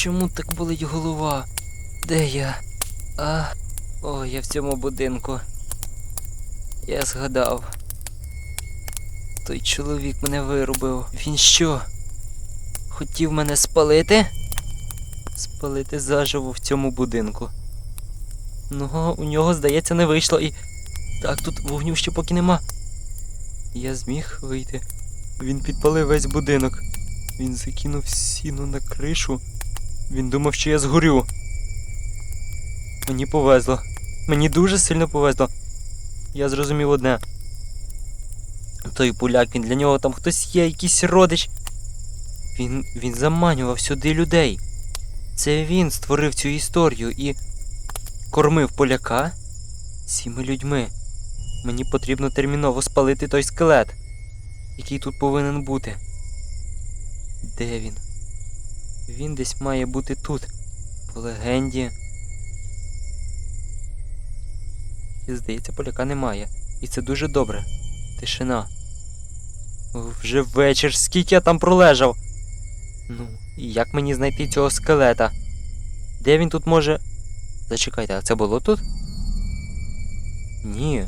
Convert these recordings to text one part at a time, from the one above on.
чому так болить голова? Де я? А. О, я в цьому будинку. Я згадав. Той чоловік мене вирубив. Він що? Хотів мене спалити? Спалити заживо в цьому будинку. Ну, у нього, здається, не вийшло і. Так, тут вогню ще поки нема. Я зміг вийти. Він підпалив весь будинок. Він закинув сіно на кришу. Він думав, що я згорю. Мені повезло. Мені дуже сильно повезло. Я зрозумів одне. Той поляк, він для нього там хтось є, якийсь родич. Він, він заманював сюди людей. Це він створив цю історію і кормив поляка цими людьми. Мені потрібно терміново спалити той скелет, який тут повинен бути. Де він? Він десь має бути тут, по легенді. І здається, поляка немає. І це дуже добре. Тишина. Вже вечір, скільки я там пролежав. Ну, і як мені знайти цього скелета? Де він тут може. Зачекайте, а це було тут? Ні,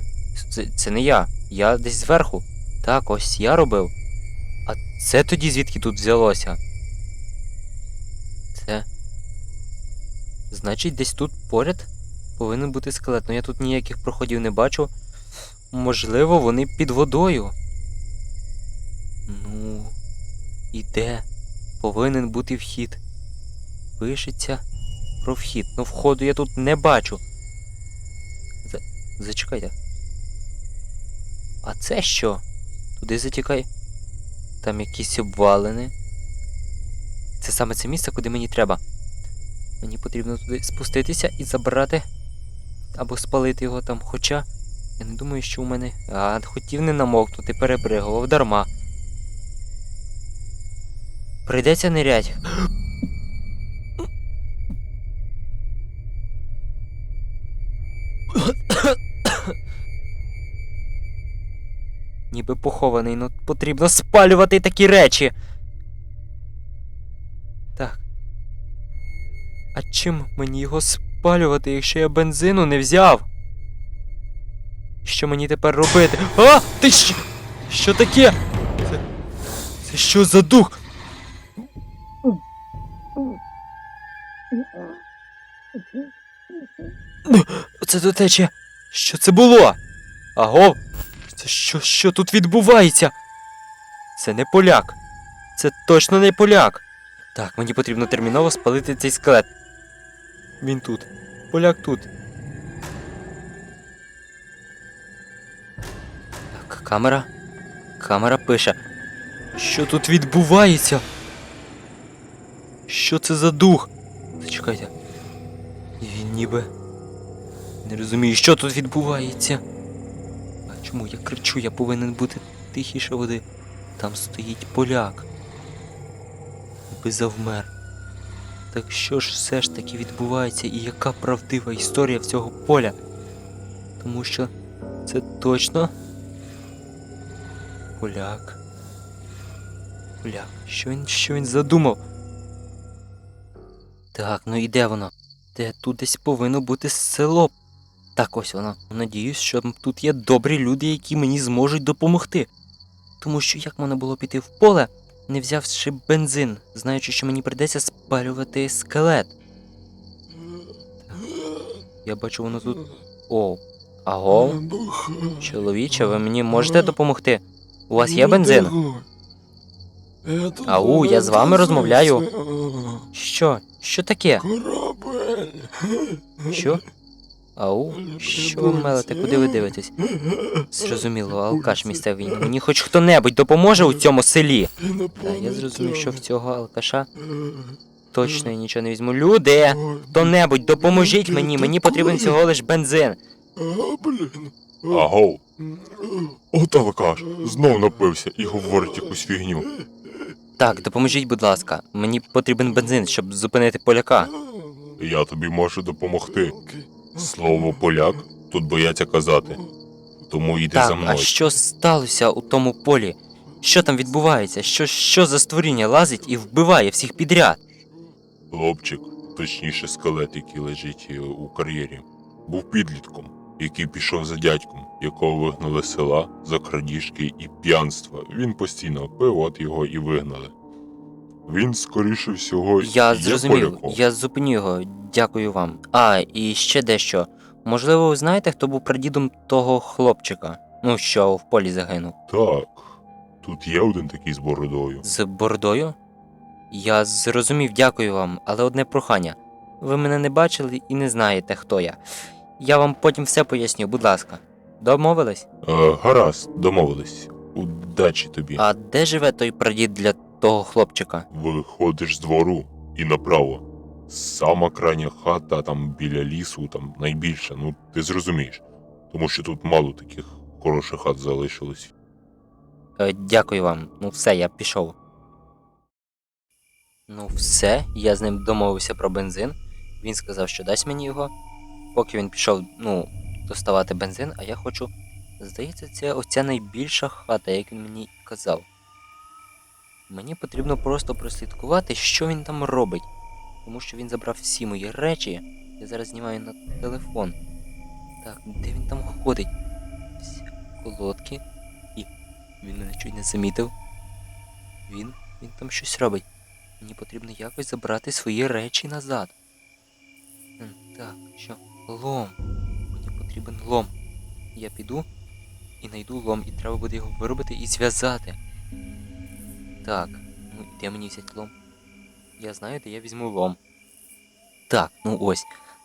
це, це не я. Я десь зверху. Так, ось я робив. А це тоді звідки тут взялося? Це. Значить, десь тут поряд повинен бути скелет. Ну я тут ніяких проходів не бачу. Можливо, вони під водою. Ну. І де? Повинен бути вхід. Пишеться про вхід. Ну входу я тут не бачу. За... Зачекайте. А це що? Туди затікай. Там якісь обвалини. Це саме це місце, куди мені треба. Мені потрібно туди спуститися і забрати. Або спалити його там. Хоча. Я не думаю, що у мене. А, хотів не намокнути, перебригував дарма. Прийдеться нирять. Ніби похований, ну потрібно спалювати такі речі. А чим мені його спалювати, якщо я бензину не взяв? Що мені тепер робити? А! Ти що? Що таке? Це, це що за дух? Оце до тече. Що це було? Аго? Це що, що тут відбувається? Це не поляк. Це точно не поляк. Так, мені потрібно терміново спалити цей скелет. Він тут. Поляк тут. Так, камера. Камера пише. Що тут відбувається? Що це за дух? Зачекайте. Він ніби. Не розумію, що тут відбувається. А чому я кричу, я повинен бути тихіше води. Там стоїть поляк. Ніби завмер. Так що ж все ж таки відбувається і яка правдива історія всього поля? Тому що це точно. Поляк. Поляк. Що він, що він задумав? Так, ну і де воно? Де тут десь повинно бути село. Так ось воно. Надіюсь, що тут є добрі люди, які мені зможуть допомогти. Тому що як можна було піти в поле, не взявши бензин, знаючи, що мені прийдеться спалювати скелет. Я бачу, воно тут. О. Аго, чоловіче, ви мені можете допомогти? У вас є бензин? Ау, я з вами розмовляю. Що? Що таке? Що? Ау, що ви мелите, куди ви дивитесь? Зрозуміло, алкаш місцевий. Мені хоч хто-небудь допоможе у цьому селі. Так, я зрозумів, що в цього алкаша точно я нічого не візьму. Люди! Хто-небудь, допоможіть мені, мені потрібен всього лиш бензин. Агов, от алкаш, знов напився і говорить якусь фігню. Так, допоможіть, будь ласка. Мені потрібен бензин, щоб зупинити поляка. Я тобі можу допомогти. Слово поляк тут бояться казати. Тому йди за мною. а що сталося у тому полі? Що там відбувається? Що, що за створіння лазить і вбиває всіх підряд? Хлопчик, точніше скелет, який лежить е, у кар'єрі, був підлітком, який пішов за дядьком, якого вигнали з села за крадіжки і п'янства. Він постійно пив, от його і вигнали. Він, скоріше всього, Я є зрозумів, поляком. я зупиню його, дякую вам. А, і ще дещо. Можливо, ви знаєте, хто був прадідом того хлопчика? Ну, що в полі загинув. Так, тут є один такий з бородою. З бородою? Я зрозумів, дякую вам, але одне прохання. Ви мене не бачили і не знаєте, хто я. Я вам потім все поясню, будь ласка. Домовились? Е, гаразд, домовились. Удачі тобі. А де живе той прадід для того хлопчика? Виходиш з двору і направо. Сама крайня хата там біля лісу, там найбільша, ну ти зрозумієш. Тому що тут мало таких хороших хат залишилось. Е, дякую вам. Ну все, я пішов. Ну, все, я з ним домовився про бензин. Він сказав, що дасть мені його. Поки він пішов, ну, доставати бензин, а я хочу. Здається, це оця найбільша хата, як він мені казав. Мені потрібно просто прослідкувати, що він там робить. Тому що він забрав всі мої речі. Я зараз знімаю на телефон. Так, де він там ходить? Всі колодки. І він мене чуть не замітив. Він. він там щось робить. Мені потрібно якось забрати свої речі назад. Так, що? Лом. Мені потрібен лом. Я піду і знайду лом, і треба буде його виробити і зв'язати. Так, ну де мені взяти лом? Я знаю, де я візьму лом. Так, ну ось.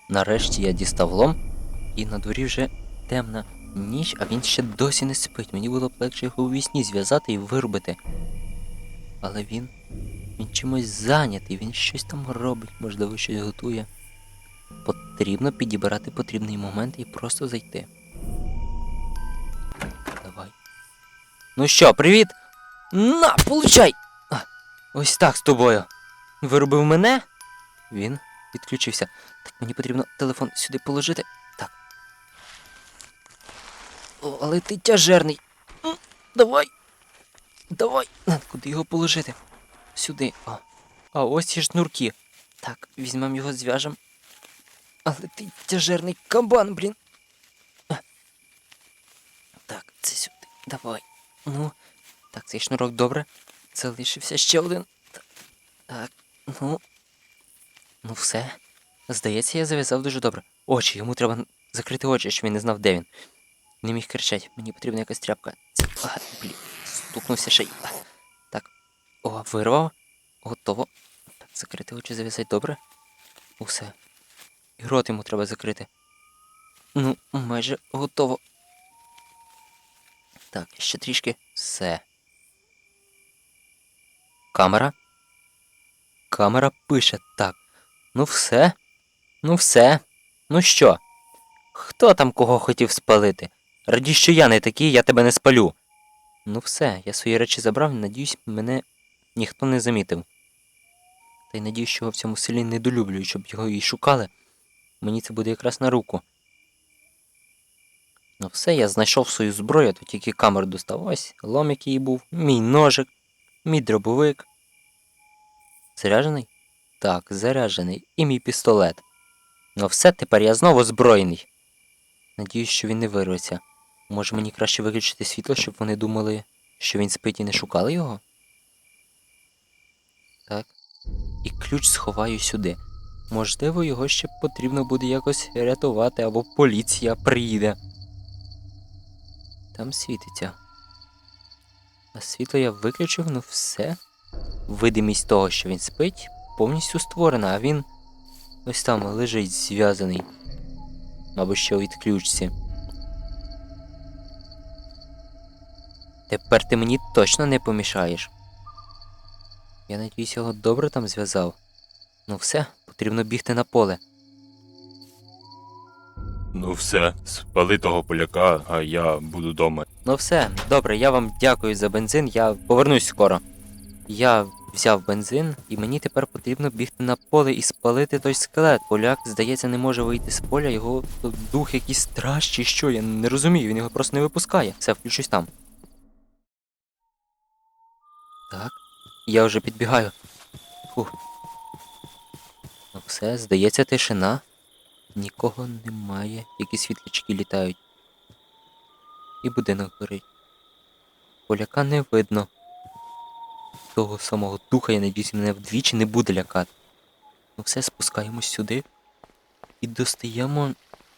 Нарешті я дістав лом, і на дворі вже темна ніч, а він ще досі не спить. Мені було б легше його у вісні зв'язати і виробити. Але він. він чимось зайнятий, він щось там робить, можливо, щось готує. Потрібно підібрати потрібний момент і просто зайти. Давай. Ну що, привіт! На, получай! А, ось так з тобою. Виробив мене? Він відключився. Так, мені потрібно телефон сюди положити. Так. О, але ти тяжерний. Давай. Давай. Куди його положити? Сюди. О. А ось ці шнурки. Так, візьмемо його зв'яжем. Але ти тяжерний кабан, блін. Так, це сюди. Давай. Ну. Так, цей шнурок добре. Залишився ще один. Так, ну. Ну все. Здається, я зав'язав дуже добре. Очі, йому треба закрити очі, щоб він не знав, де він. Не міг кричати, мені потрібна якась тряпка. А, блін, стукнувся ще й. Так. О, вирвав. Готово. Так, закрити очі, зав'язати добре. Усе. І рот йому треба закрити. Ну, майже готово. Так, ще трішки. Все. Камера. Камера пише так. Ну все. Ну все. Ну що? Хто там кого хотів спалити? Раді, що я не такий, я тебе не спалю. Ну все, я свої речі забрав, надіюсь, мене ніхто не замітив. Та й надіюсь, що його в цьому селі недолюблюють, щоб його і шукали. Мені це буде якраз на руку. Ну все, я знайшов свою зброю, то тільки камеру достав. Ось лом, який був, мій ножик, мій дробовик. Заряджений? Так, заряджений. І мій пістолет. Ну все, тепер я знову озброєний. Надіюсь, що він не вирветься. Може мені краще виключити світло, щоб вони думали, що він спить і не шукали його? Так. І ключ сховаю сюди. Можливо, його ще потрібно буде якось рятувати, або поліція приїде. Там світиться. А світло я виключив, ну все. Видимість того, що він спить, повністю створена, а він ось там лежить зв'язаний. Мабуть, ще у відключці. Тепер ти мені точно не помішаєш. Я надіюсь, його добре там зв'язав. Ну все, потрібно бігти на поле. Ну все, спали того поляка, а я буду вдома. Ну все, добре, я вам дякую за бензин, я повернусь скоро. Я взяв бензин, і мені тепер потрібно бігти на поле і спалити той скелет. Поляк, здається, не може вийти з поля, його дух якийсь страж чи що, я не розумію, він його просто не випускає. Все, включусь там. Так, я вже підбігаю. Фух. Ну все, здається, тишина. Нікого немає, які світлячки літають. І будинок горить. Поляка не видно. Того самого духа, я надіюсь, мене вдвічі не буде лякати. Ну все, спускаємось сюди і достаємо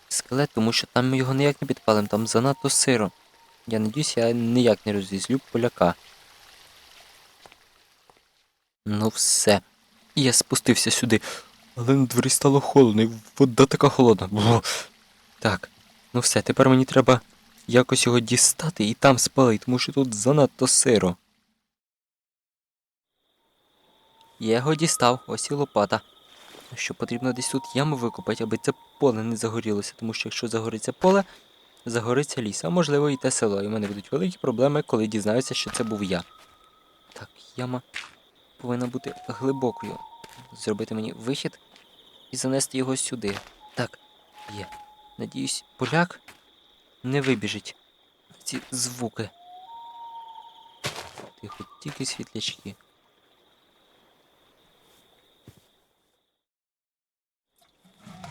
скелет, тому що там ми його ніяк не підпалимо, там занадто сиро. Я надіюсь, я ніяк не розізлю поляка. Ну все. Я спустився сюди. Але на дворі стало холодно, і вода така холодна. Бо. Так, ну все, тепер мені треба якось його дістати і там спалити, тому що тут занадто сиро. Я його дістав, ось і лопата. Що потрібно десь тут яму викопати, аби це поле не загорілося, тому що якщо загориться поле, загориться ліс, а можливо і те село. І в мене будуть великі проблеми, коли дізнаються, що це був я. Так, яма повинна бути глибокою. Зробити мені вихід і занести його сюди. Так, є. Надіюсь, поляк не вибіжить ці звуки. Тихо, тільки світлячки.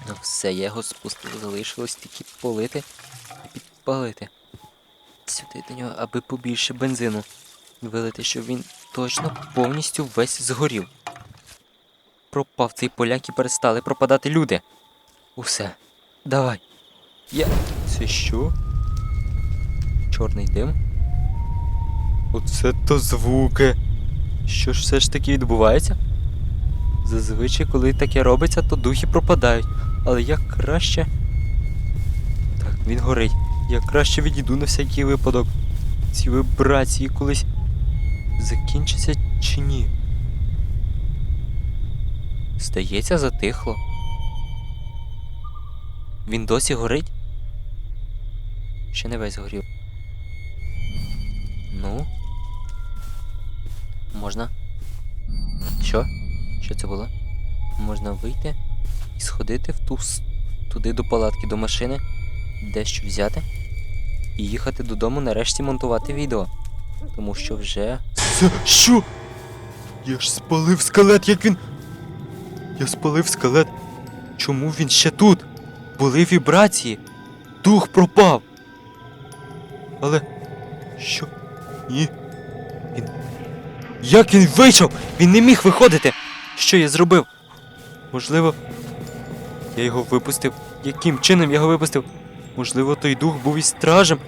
Ну все, я його спустив, залишилось тільки полити і підпалити. Сюди до нього, аби побільше бензину вилити, щоб він точно повністю весь згорів. Пропав цей поляк і перестали пропадати люди. Усе. Давай. Я. Що? Чорний дим. Оце то звуки. Що ж все ж таки відбувається? Зазвичай, коли таке робиться, то духи пропадають. Але я краще. Так, він горить. Я краще відійду на всякий випадок. Ці вибрації колись закінчаться чи ні? Здається, затихло. Він досі горить? Ще не весь горів. Ну. Можна. Що? Що це було? Можна вийти і сходити в ту туди до палатки, до машини, дещо взяти і їхати додому нарешті монтувати відео. Тому що вже. Що? Я ж спалив скелет, як він. Я спалив скелет. Чому він ще тут? Були вібрації. Дух пропав. Але. Що? Ні. Він. Як він вийшов? Він не міг виходити. Що я зробив? Можливо. Я його випустив. Яким чином я його випустив? Можливо, той дух був і стражем.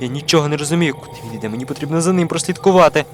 Я нічого не розумію, куди він йде? Мені потрібно за ним прослідкувати.